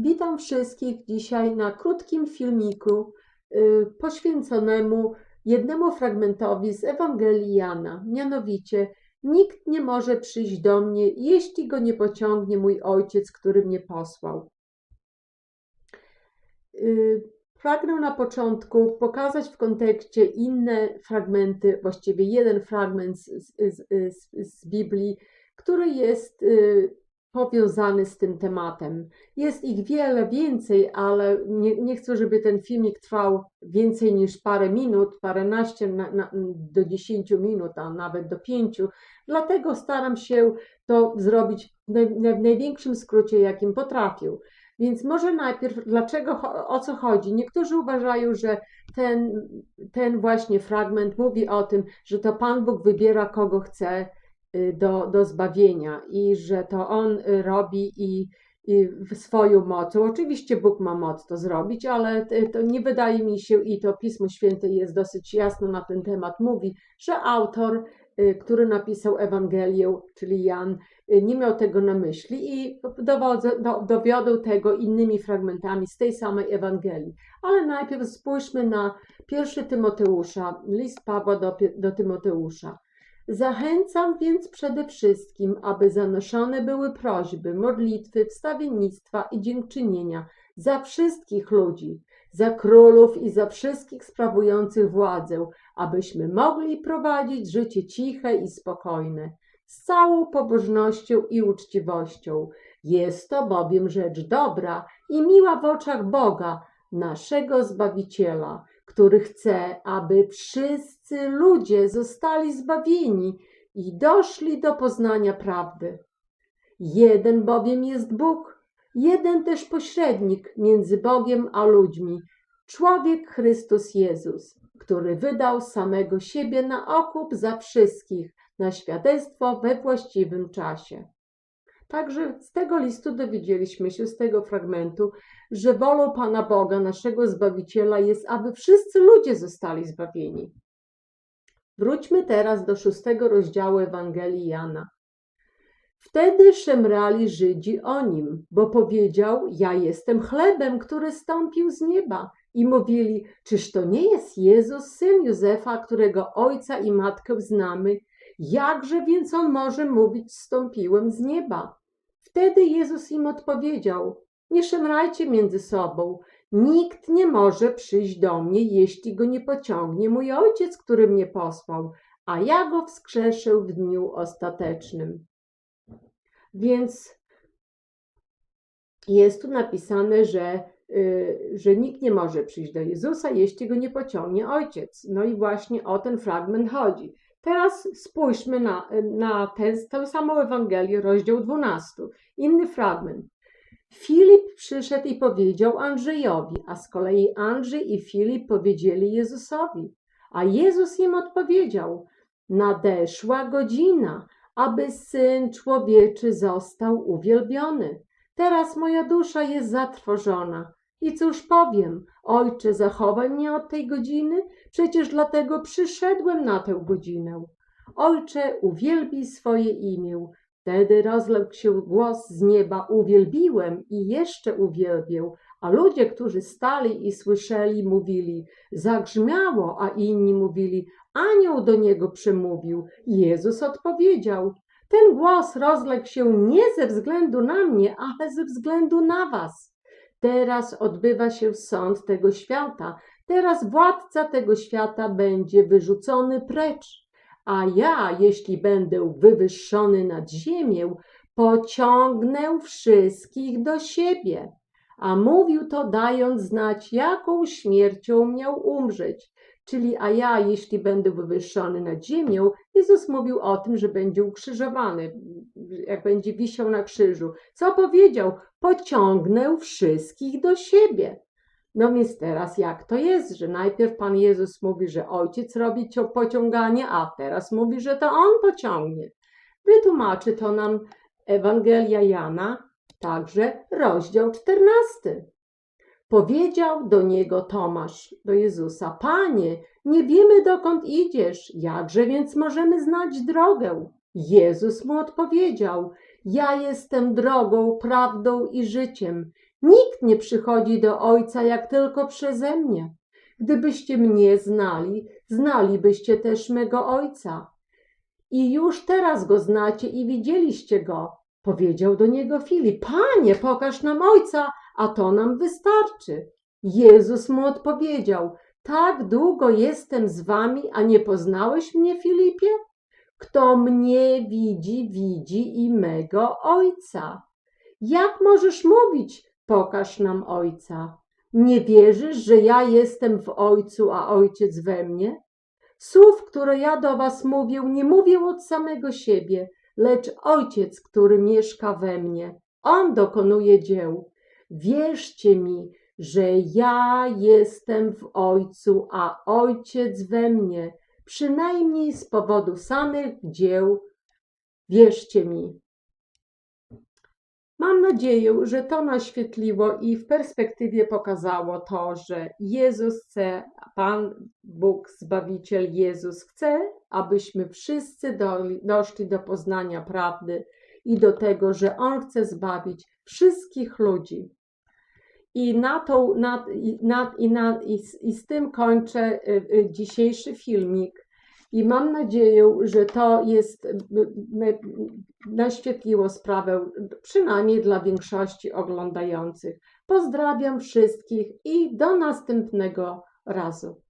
Witam wszystkich dzisiaj na krótkim filmiku y, poświęconemu jednemu fragmentowi z Ewangelii Jana. Mianowicie, nikt nie może przyjść do mnie, jeśli go nie pociągnie mój ojciec, który mnie posłał. Y, Pragnę na początku pokazać w kontekście inne fragmenty, właściwie jeden fragment z, z, z, z Biblii, który jest y, powiązany z tym tematem. Jest ich wiele więcej, ale nie, nie chcę, żeby ten filmik trwał więcej niż parę minut, paręnaście na, na, do dziesięciu minut, a nawet do pięciu. Dlatego staram się to zrobić w, naj, w największym skrócie, jakim potrafię. Więc może najpierw, dlaczego, o co chodzi? Niektórzy uważają, że ten, ten właśnie fragment mówi o tym, że to Pan Bóg wybiera kogo chce do, do zbawienia i że to On y, robi i, i swoją mocą. Oczywiście Bóg ma moc to zrobić, ale to nie wydaje mi się i to Pismo Święte jest dosyć jasno na ten temat, mówi, że autor Y, który napisał Ewangelię, czyli Jan, y, nie miał tego na myśli i dowodzę, do, dowiodą tego innymi fragmentami z tej samej Ewangelii. Ale najpierw spójrzmy na pierwszy Tymoteusza, list Pawła do, do Tymoteusza. Zachęcam więc przede wszystkim, aby zanoszone były prośby, modlitwy, wstawiennictwa i dziękczynienia za wszystkich ludzi, za królów i za wszystkich sprawujących władzę, abyśmy mogli prowadzić życie ciche i spokojne, z całą pobożnością i uczciwością. Jest to bowiem rzecz dobra i miła w oczach Boga, naszego Zbawiciela, który chce, aby wszyscy ludzie zostali zbawieni i doszli do poznania prawdy. Jeden bowiem jest Bóg, jeden też pośrednik między Bogiem a ludźmi, człowiek Chrystus Jezus, który wydał samego siebie na okup za wszystkich, na świadectwo we właściwym czasie. Także z tego listu dowiedzieliśmy się, z tego fragmentu, że wolą Pana Boga, naszego Zbawiciela, jest, aby wszyscy ludzie zostali zbawieni. Wróćmy teraz do szóstego rozdziału Ewangelii Jana. Wtedy szemrali Żydzi o nim, bo powiedział: Ja jestem chlebem, który stąpił z nieba. I mówili: Czyż to nie jest Jezus, syn Józefa, którego ojca i matkę znamy? Jakże więc on może mówić: Stąpiłem z nieba? Wtedy Jezus im odpowiedział: Nie szemrajcie między sobą. Nikt nie może przyjść do mnie, jeśli go nie pociągnie mój ojciec, który mnie posłał, a ja go wskrzeszę w dniu ostatecznym. Więc jest tu napisane, że, y, że nikt nie może przyjść do Jezusa, jeśli go nie pociągnie ojciec. No i właśnie o ten fragment chodzi. Teraz spójrzmy na, na tę, tę samą Ewangelię, rozdział 12. Inny fragment. Filip przyszedł i powiedział Andrzejowi, a z kolei Andrzej i Filip powiedzieli Jezusowi. A Jezus im odpowiedział: Nadeszła godzina, aby syn człowieczy został uwielbiony. Teraz moja dusza jest zatrwożona. I cóż powiem, ojcze, zachowaj mnie od tej godziny, przecież dlatego przyszedłem na tę godzinę. Ojcze, uwielbij swoje imię. Wtedy rozległ się głos z nieba: Uwielbiłem i jeszcze uwielbię. A ludzie, którzy stali i słyszeli, mówili: Zagrzmiało, a inni mówili: Anioł do niego przemówił. Jezus odpowiedział: Ten głos rozległ się nie ze względu na mnie, ale ze względu na was. Teraz odbywa się sąd tego świata. Teraz władca tego świata będzie wyrzucony precz. A ja, jeśli będę wywyższony nad ziemię, pociągnę wszystkich do siebie. A mówił to, dając znać, jaką śmiercią miał umrzeć. Czyli, a ja, jeśli będę wywyższony nad ziemią, Jezus mówił o tym, że będzie ukrzyżowany, jak będzie wisiał na krzyżu. Co powiedział? Pociągnę wszystkich do siebie. No więc teraz jak to jest, że najpierw Pan Jezus mówi, że Ojciec robi pociąganie, a teraz mówi, że to On pociągnie. Wytłumaczy to nam Ewangelia Jana, także rozdział 14. Powiedział do niego Tomasz, do Jezusa: Panie, nie wiemy dokąd idziesz, jakże więc możemy znać drogę? Jezus mu odpowiedział: Ja jestem drogą, prawdą i życiem. Nikt nie przychodzi do Ojca jak tylko przeze mnie. Gdybyście mnie znali, znalibyście też mego Ojca. I już teraz go znacie i widzieliście go. Powiedział do niego Filip: Panie, pokaż nam Ojca, a to nam wystarczy. Jezus mu odpowiedział: Tak długo jestem z wami, a nie poznałeś mnie, Filipie? Kto mnie widzi, widzi i mego Ojca. Jak możesz mówić, pokaż nam Ojca? Nie wierzysz, że ja jestem w Ojcu, a Ojciec we mnie? Słów, które ja do was mówię, nie mówię od samego siebie, lecz Ojciec, który mieszka we mnie. On dokonuje dzieł. Wierzcie mi, że ja jestem w Ojcu, a Ojciec we mnie, przynajmniej z powodu samych dzieł. Wierzcie mi. Mam nadzieję, że to naświetliło i w perspektywie pokazało to, że Jezus chce, Pan Bóg, Zbawiciel Jezus chce, abyśmy wszyscy do, doszli do poznania prawdy i do tego, że On chce zbawić wszystkich ludzi. I na tą, na, i, na, i, na, i, z, i z tym kończę y, y, dzisiejszy filmik. I mam nadzieję, że to jest, naświetliło sprawę, przynajmniej dla większości oglądających. Pozdrawiam wszystkich i do następnego razu.